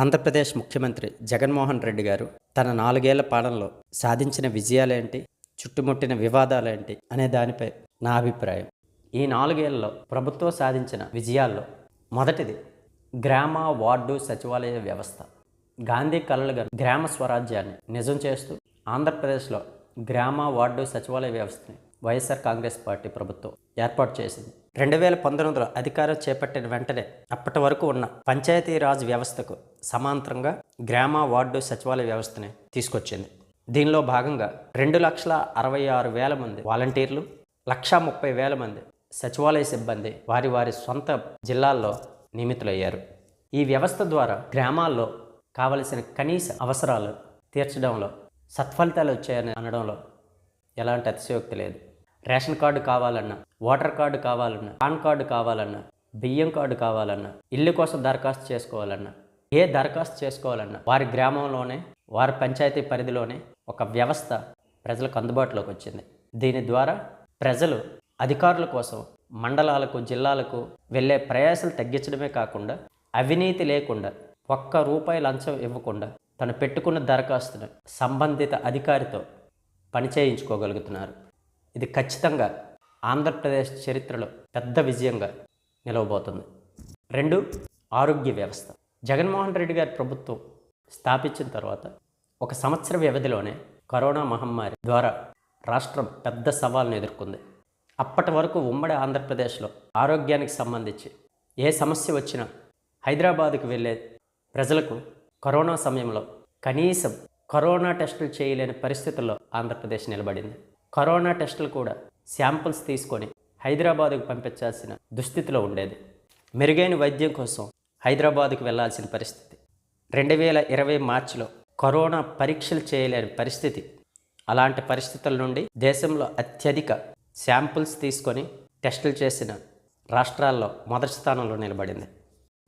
ఆంధ్రప్రదేశ్ ముఖ్యమంత్రి జగన్మోహన్ రెడ్డి గారు తన నాలుగేళ్ళ పాలనలో సాధించిన విజయాలేంటి చుట్టుముట్టిన వివాదాలేంటి అనే దానిపై నా అభిప్రాయం. ఈ నాలుగేళ్ళలో ప్రభుత్వం సాధించిన విజయాల్లో మొదటిది గ్రామ వార్డు సచివాలయ వ్యవస్థ. గాంధీ కలలుగా గ్రామ స్వరాజ్యాన్ని నిజం చేస్తూ ఆంధ్రప్రదేశ్లో గ్రామ వార్డు సచివాలయ వ్యవస్థని వైఎస్ఆర్ కాంగ్రెస్ పార్టీ ప్రభుత్వం ఏర్పాటు చేసింది. రెండు వేల పంతొమ్మిదిలో అధికారం చేపట్టిన వెంటనే అప్పటి వరకు ఉన్న పంచాయతీరాజ్ వ్యవస్థకు సమాంతరంగా గ్రామ వార్డు సచివాలయ వ్యవస్థని తీసుకొచ్చింది. దీనిలో భాగంగా రెండు లక్షల అరవై ఆరు వేల మంది వాలంటీర్లు లక్షా ముప్పై వేల మంది సచివాలయ సిబ్బంది వారి వారి సొంత జిల్లాల్లో నియమితులయ్యారు. ఈ వ్యవస్థ ద్వారా గ్రామాల్లో కావలసిన కనీస అవసరాలు తీర్చడంలో సత్ఫలితాలు వచ్చాయని అనడంలో ఎలాంటి అతిశయోక్తి లేదు. రేషన్ కార్డు కావాలన్నా ఓటర్ కార్డు కావాలన్నా పాన్ కార్డు కావాలన్నా బియ్యం కార్డు కావాలన్నా ఇల్లు కోసం దరఖాస్తు చేసుకోవాలన్నా ఏ దరఖాస్తు చేసుకోవాలన్నా వారి గ్రామంలోనే వారి పంచాయతీ పరిధిలోనే ఒక వ్యవస్థ ప్రజలకు అందుబాటులోకి వచ్చింది. దీని ద్వారా ప్రజలు అధికారుల కోసం మండలాలకు జిల్లాలకు వెళ్ళే ప్రయాసాలు తగ్గించడమే కాకుండా అవినీతి లేకుండా ఒక్క రూపాయి లంచం ఇవ్వకుండా తను పెట్టుకున్న దరఖాస్తును సంబంధిత అధికారితో పనిచేయించుకోగలుగుతున్నారు. ఇది ఖచ్చితంగా ఆంధ్రప్రదేశ్ చరిత్రలో పెద్ద విజయంగా నిలవబోతుంది. రెండు ఆరోగ్య వ్యవస్థ. జగన్మోహన్ రెడ్డి గారి ప్రభుత్వం స్థాపించిన తర్వాత ఒక సంవత్సర వ్యవధిలోనే కరోనా మహమ్మారి ద్వారా రాష్ట్రం పెద్ద సవాల్ను ఎదుర్కొంది. అప్పటి వరకు ఉమ్మడి ఆంధ్రప్రదేశ్లో ఆరోగ్యానికి సంబంధించి ఏ సమస్య వచ్చినా హైదరాబాద్కు వెళ్ళే ప్రజలకు కరోనా సమయంలో కనీసం కరోనా టెస్టులు చేయలేని పరిస్థితుల్లో ఆంధ్రప్రదేశ్ నిలబడింది. కరోనా టెస్టులు కూడా శాంపుల్స్ తీసుకొని హైదరాబాదుకు పంపించాల్సిన దుస్థితిలో ఉండేది. మెరుగైన వైద్యం కోసం హైదరాబాదుకు వెళ్ళాల్సిన పరిస్థితి. రెండు వేల ఇరవై మార్చిలో కరోనా పరీక్షలు చేయలేని పరిస్థితి. అలాంటి పరిస్థితుల నుండి దేశంలో అత్యధిక శాంపుల్స్ తీసుకొని టెస్టులు చేసిన రాష్ట్రాల్లో మొదటి స్థానంలో నిలబడింది.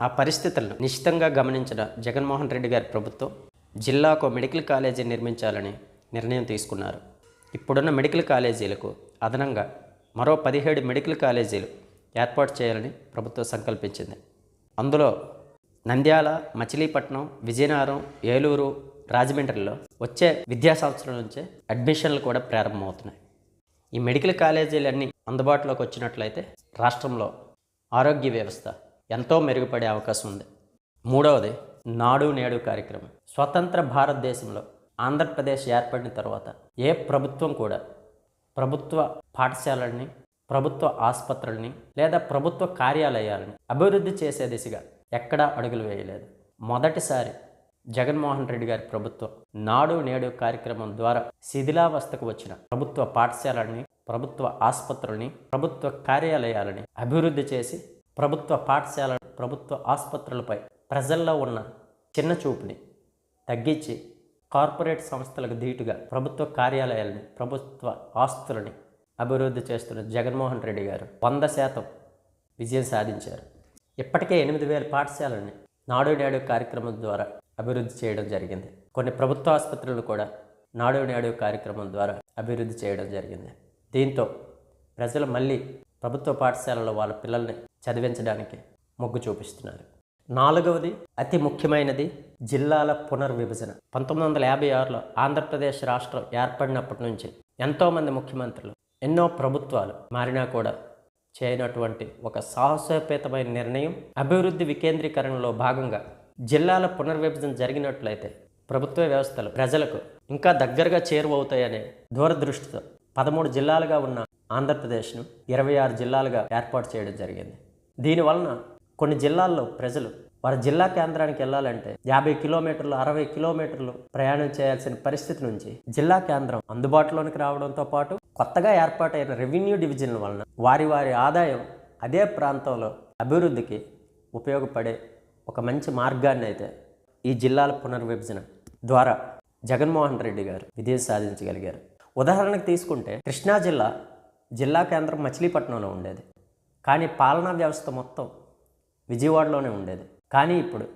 ఆ పరిస్థితులను నిశ్చితంగా గమనించిన జగన్మోహన్ రెడ్డి గారి ప్రభుత్వం జిల్లాకు మెడికల్ కాలేజీ నిర్మించాలని నిర్ణయం తీసుకున్నారు. ఇప్పుడున్న మెడికల్ కాలేజీలకు అదనంగా మరో పదిహేడు మెడికల్ కాలేజీలు ఏర్పాటు చేయాలని ప్రభుత్వం సంకల్పించింది. అందులో నంద్యాల మచిలీపట్నం విజయనగరం ఏలూరు రాజమండ్రిలో వచ్చే విద్యా సంవత్సరం నుంచే అడ్మిషన్లు కూడా ప్రారంభమవుతున్నాయి. ఈ మెడికల్ కాలేజీలన్నీ అందుబాటులోకి వచ్చినట్లయితే రాష్ట్రంలో ఆరోగ్య వ్యవస్థ ఎంతో మెరుగుపడే అవకాశం ఉంది. మూడవది నాడు నేడు కార్యక్రమం. స్వతంత్ర భారతదేశంలో ఆంధ్రప్రదేశ్ ఏర్పడిన తర్వాత ఏ ప్రభుత్వం కూడా ప్రభుత్వ పాఠశాలల్ని ప్రభుత్వ ఆసుపత్రుల్ని లేదా ప్రభుత్వ కార్యాలయాలని అభివృద్ధి చేసే దిశగా ఎక్కడా అడుగులు వేయలేదు. మొదటిసారి జగన్మోహన్ రెడ్డి గారి ప్రభుత్వం నాడు నేడు కార్యక్రమం ద్వారా శిథిలావస్థకు వచ్చిన ప్రభుత్వ పాఠశాలని ప్రభుత్వ ఆసుపత్రుల్ని ప్రభుత్వ కార్యాలయాలని అభివృద్ధి చేసి ప్రభుత్వ పాఠశాల ప్రభుత్వ ఆసుపత్రులపై ప్రజల్లో ఉన్న చిన్న చూపుని తగ్గించి కార్పొరేట్ సంస్థలకు ధీటుగా ప్రభుత్వ కార్యాలయాలని ప్రభుత్వ ఆస్తులని అభివృద్ధి చేస్తున్న జగన్మోహన్ రెడ్డి గారు వంద శాతం విజయం సాధించారు. ఇప్పటికే ఎనిమిది వేల పాఠశాలని నాడు నేడు కార్యక్రమం ద్వారా అభివృద్ధి చేయడం జరిగింది. కొన్ని ప్రభుత్వ ఆసుపత్రులు కూడా నాడు నేడు కార్యక్రమం ద్వారా అభివృద్ధి చేయడం జరిగింది. దీంతో ప్రజలు మళ్ళీ ప్రభుత్వ పాఠశాలలో వాళ్ళ పిల్లల్ని చదివించడానికి మొగ్గు చూపిస్తున్నారు. నాలుగవది అతి ముఖ్యమైనది జిల్లాల పునర్విభజన. పంతొమ్మిది వందల యాభై ఆరులో ఆంధ్రప్రదేశ్ రాష్ట్రం ఏర్పడినప్పటి నుంచి ఎంతోమంది ముఖ్యమంత్రులు ఎన్నో ప్రభుత్వాలు మారినా కూడా చేయనటువంటి ఒక సాహసోపేతమైన నిర్ణయం అభివృద్ధి వికేంద్రీకరణలో భాగంగా జిల్లాల పునర్విభజన జరిగినట్లయితే ప్రభుత్వ వ్యవస్థలు ప్రజలకు ఇంకా దగ్గరగా చేరువవుతాయనే దూరదృష్టితో పదమూడు జిల్లాలుగా ఉన్న ఆంధ్రప్రదేశ్ను ఇరవై ఆరు జిల్లాలుగా ఏర్పాటు చేయడం జరిగింది. దీనివలన కొన్ని జిల్లాల్లో ప్రజలు వారి జిల్లా కేంద్రానికి వెళ్ళాలంటే యాభై కిలోమీటర్లు అరవై కిలోమీటర్లు ప్రయాణం చేయాల్సిన పరిస్థితి నుంచి జిల్లా కేంద్రం అందుబాటులోనికి రావడంతో పాటు కొత్తగా ఏర్పాటైన రెవెన్యూ డివిజన్ల వలన వారి వారి ఆదాయం అదే ప్రాంతంలో అభివృద్ధికి ఉపయోగపడే ఒక మంచి మార్గాన్ని అయితే ఈ జిల్లాల పునర్విభజన ద్వారా జగన్మోహన్ రెడ్డి గారు విజయం సాధించగలిగారు. ఉదాహరణకు తీసుకుంటే కృష్ణా జిల్లా జిల్లా కేంద్రం మచిలీపట్నంలో ఉండేది. కానీ పాలనా వ్యవస్థ మొత్తం విజయవాడలోనే ఉండేది. కానీ ఇప్పుడు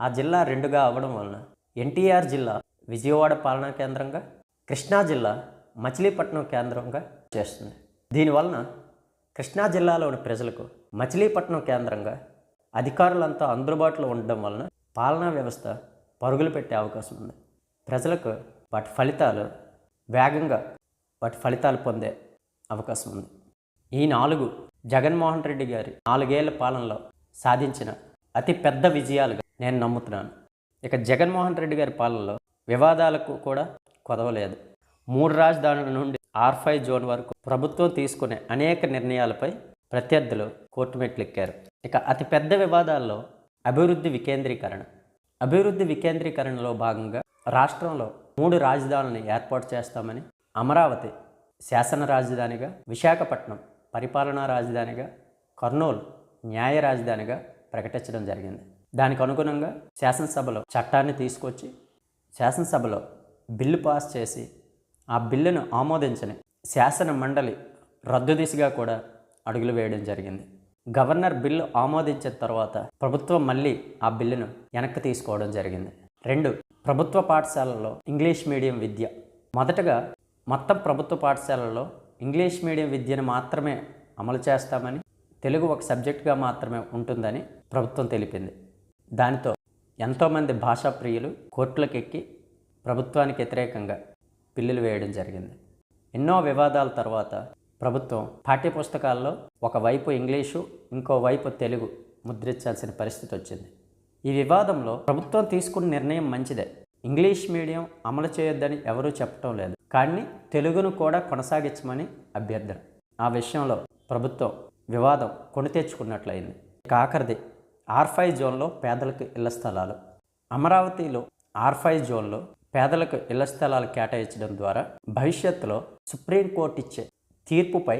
ఆ జిల్లా రెండుగా అవ్వడం వలన ఎన్టీఆర్ జిల్లా విజయవాడ పాలనా కేంద్రంగా కృష్ణా జిల్లా మచిలీపట్నం కేంద్రంగా చేస్తుంది. దీనివలన కృష్ణా జిల్లాలోని ప్రజలకు మచిలీపట్నం కేంద్రంగా అధికారులంతా అందుబాటులో ఉండడం వలన పాలనా వ్యవస్థ పరుగులు పెట్టే అవకాశం ఉంది. ప్రజలకు వాటి ఫలితాలు వేగంగా వాటి ఫలితాలు పొందే అవకాశం ఉంది. ఈ నాలుగు జగన్మోహన్ రెడ్డి గారి నాలుగేళ్ళ పాలనలో సాధించిన అతి పెద్ద విజయాలుగా నేను నమ్ముతున్నాను. ఇక జగన్మోహన్ రెడ్డి గారి పాలనలో వివాదాలకు కూడా కొదవలేదు. మూడు రాజధానుల నుండి ఆర్ ఫైవ్ జోన్ వరకు ప్రభుత్వం తీసుకునే అనేక నిర్ణయాలపై ప్రత్యర్థులు కోర్టు మెట్లెక్కారు. ఇక అతి పెద్ద వివాదాల్లో అభివృద్ధి వికేంద్రీకరణ. అభివృద్ధి వికేంద్రీకరణలో భాగంగా రాష్ట్రంలో మూడు రాజధానులను ఏర్పాటు చేస్తామని అమరావతి శాసన రాజధానిగా విశాఖపట్నం పరిపాలనా రాజధానిగా కర్నూలు న్యాయ రాజధానిగా ప్రకటించడం జరిగింది. దానికి అనుగుణంగా శాసనసభలో చట్టాన్ని తీసుకొచ్చి శాసనసభలో బిల్లు పాస్ చేసి ఆ బిల్లును ఆమోదించని శాసన మండలి రద్దు దిశగా కూడా అడుగులు వేయడం జరిగింది. గవర్నర్ బిల్లు ఆమోదించిన తర్వాత ప్రభుత్వం మళ్ళీ ఆ బిల్లును వెనక్కి తీసుకోవడం జరిగింది. రెండు ప్రభుత్వ పాఠశాలల్లో ఇంగ్లీష్ మీడియం విద్య. మొదటగా మొత్తం ప్రభుత్వ పాఠశాలల్లో ఇంగ్లీష్ మీడియం విద్యను మాత్రమే అమలు చేస్తామని తెలుగు ఒక సబ్జెక్టుగా మాత్రమే ఉంటుందని ప్రభుత్వం తెలిపింది. దానితో ఎంతోమంది భాషా ప్రియులు కోర్టులకెక్కి ప్రభుత్వానికి వ్యతిరేకంగా బిల్లులు వేయడం జరిగింది. ఎన్నో వివాదాల తర్వాత ప్రభుత్వం పాఠ్యపుస్తకాల్లో ఒకవైపు ఇంగ్లీషు ఇంకోవైపు తెలుగు ముద్రించాల్సిన పరిస్థితి వచ్చింది. ఈ వివాదంలో ప్రభుత్వం తీసుకున్న నిర్ణయం మంచిదే. ఇంగ్లీష్ మీడియం అమలు చేయొద్దని ఎవరూ చెప్పటం లేదు. కానీ తెలుగును కూడా కొనసాగించమని అభ్యర్థన. ఆ విషయంలో ప్రభుత్వం వివాదం కొని తెచ్చుకున్నట్లయింది. కాకరది ఆర్ఫై జోన్లో పేదలకు ఇళ్ళ స్థలాలు. అమరావతిలో ఆర్ఫై జోన్లో పేదలకు ఇళ్ళ స్థలాలు కేటాయించడం ద్వారా భవిష్యత్తులో సుప్రీంకోర్టు ఇచ్చే తీర్పుపై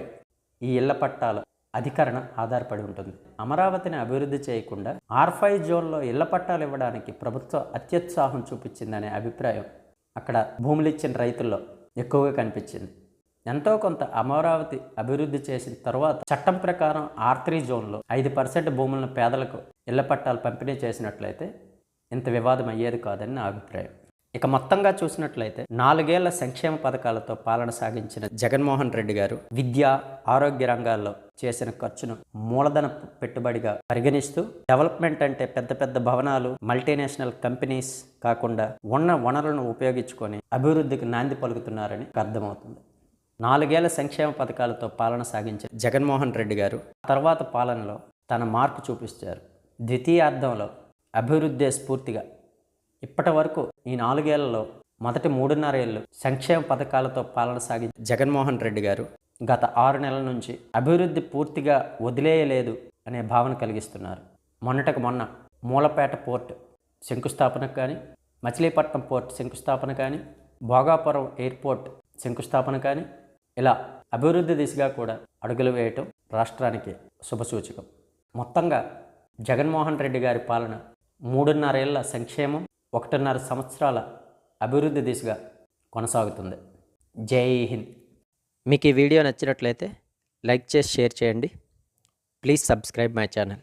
ఈ ఇళ్ళ పట్టాల అధికరణ ఆధారపడి ఉంటుంది. అమరావతిని అభివృద్ధి చేయకుండా ఆర్ఫై జోన్లో ఇళ్ళ పట్టాలు ఇవ్వడానికి ప్రభుత్వం అత్యుత్సాహం చూపించిందనే అభిప్రాయం అక్కడ భూములు ఇచ్చిన రైతుల్లో ఎక్కువగా కనిపించింది. ఎంతో కొంత అమరావతి అభివృద్ధి చేసిన తర్వాత చట్టం ప్రకారం ఆర్ త్రీ జోన్లో ఐదు పర్సెంట్ భూములను పేదలకు ఇళ్ళ పట్టాలు పంపిణీ చేసినట్లయితే ఇంత వివాదం అయ్యేది కాదని నా అభిప్రాయం. ఇక మొత్తంగా చూసినట్లయితే నాలుగేళ్ళ సంక్షేమ పథకాలతో పాలన సాగించిన జగన్మోహన్ రెడ్డి గారు విద్య ఆరోగ్య రంగాల్లో చేసిన ఖర్చును మూలధన పెట్టుబడిగా పరిగణిస్తూ డెవలప్మెంట్ అంటే పెద్ద పెద్ద భవనాలు మల్టీనేషనల్ కంపెనీస్ కాకుండా ఉన్న వనరులను ఉపయోగించుకొని అభివృద్ధికి నాంది పలుకుతున్నారని అర్థమవుతుంది. నాలుగేళ్ళ సంక్షేమ పథకాలతో పాలన సాగించిన జగన్మోహన్ రెడ్డి గారు తర్వాత పాలనలో తన మార్పు చూపించారు ద్వితీయార్థంలో అభివృద్ధి స్ఫూర్తిగా ఇప్పటి వరకు ఈ నాలుగేళ్ళలో మొదటి మూడున్నర ఏళ్ళు సంక్షేమ పథకాలతో పాలన సాగించిన జగన్మోహన్ రెడ్డి గారు గత ఆరు నెలల నుంచి అభివృద్ధి పూర్తిగా వదిలేయలేదు అనే భావన కలిగిస్తున్నారు. మొన్నటికి మొన్న మూలపేట పోర్ట్ శంకుస్థాపనకు కానీ మచిలీపట్నం పోర్ట్ శంకుస్థాపన కానీ భోగాపురం ఎయిర్పోర్ట్ శంకుస్థాపన కానీ ఇలా అభివృద్ధి దిశగా కూడా అడుగులు వేయటం రాష్ట్రానికి శుభసూచకం మొత్తంగా జగన్మోహన్ రెడ్డి గారి పాలన మూడున్నరేళ్ళ సంక్షేమం ఒకటిన్నర సంవత్సరాల అభివృద్ధి దిశగా కొనసాగుతుంది. జై హింద్. మీకు ఈ వీడియో నచ్చినట్లయితే లైక్ చేసి షేర్ చేయండి. Please subscribe my channel.